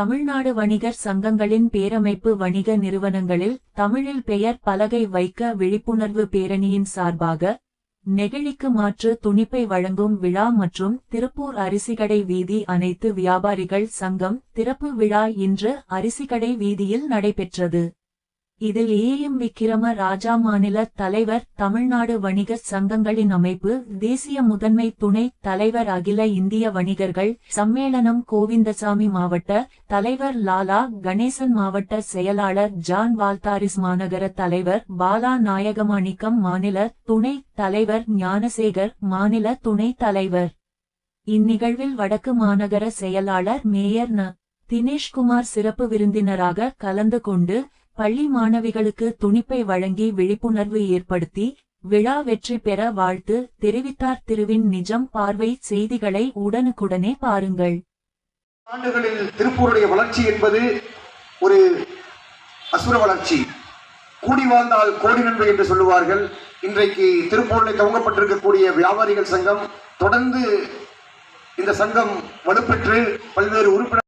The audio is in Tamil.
தமிழ்நாடு வணிகர் சங்கங்களின் பேரமைப்பு வணிக நிறுவனங்களில் தமிழில் பெயர் பலகை வைக்க விழிப்புணர்வு பேரணியின் சார்பாக நெகிழிக்கு மாற்று துணிப்பை வழங்கும் விழா மற்றும் திருப்பூர் அரிசிகடை வீதி அனைத்து வியாபாரிகள் சங்கம் திறப்பு விழா இன்று அரிசிகடை வீதியில் நடைபெற்றது. இதில் ஏஎம் விக்கிரம ராஜா மாநில தலைவர் தமிழ்நாடு வணிகர் சங்கங்களின் அமைப்பு தேசிய முதன்மை துணை தலைவர் அகில இந்திய வணிகர்கள் சம்மேளனம் கோவிந்தசாமி மாவட்ட தலைவர் லாலா கணேசன் மாவட்ட செயலாளர் ஜான் வால்தாரிஸ் மாநகர தலைவர் பாலா நாயகமாணிக்கம் மாநில துணை தலைவர் ஞானசேகர் மாநில துணை தலைவர். இந்நிகழ்வில் வடக்கு மாநகர செயலாளர் மேயர் ந. தினேஷ்குமார் சிறப்பு விருந்தினராக கலந்து கொண்டு பள்ளி மாணவிகளுக்கு துணிப்பை வழங்கி விழிப்புணர்வு ஏற்படுத்தி விழா வெற்றி பெற வாழ்த்து தெரிவித்தார். திருவின் நிஜம் பார்வை செய்திகளை உடனுக்குடனே பாருங்கள். ஆண்டுகளில் திருப்பூருடைய வளர்ச்சி என்பது ஒரு அசுர வளர்ச்சி. கூடி வாழ்ந்தால் கோடி நன்மை என்று சொல்லுவார்கள். இன்றைக்கு திருப்பூரில் துவங்கப்பட்டிருக்கக்கூடிய வியாபாரிகள் சங்கம் தொடர்ந்து இந்த சங்கம் வலுப்பெற்று பல்வேறு உறுப்பினர்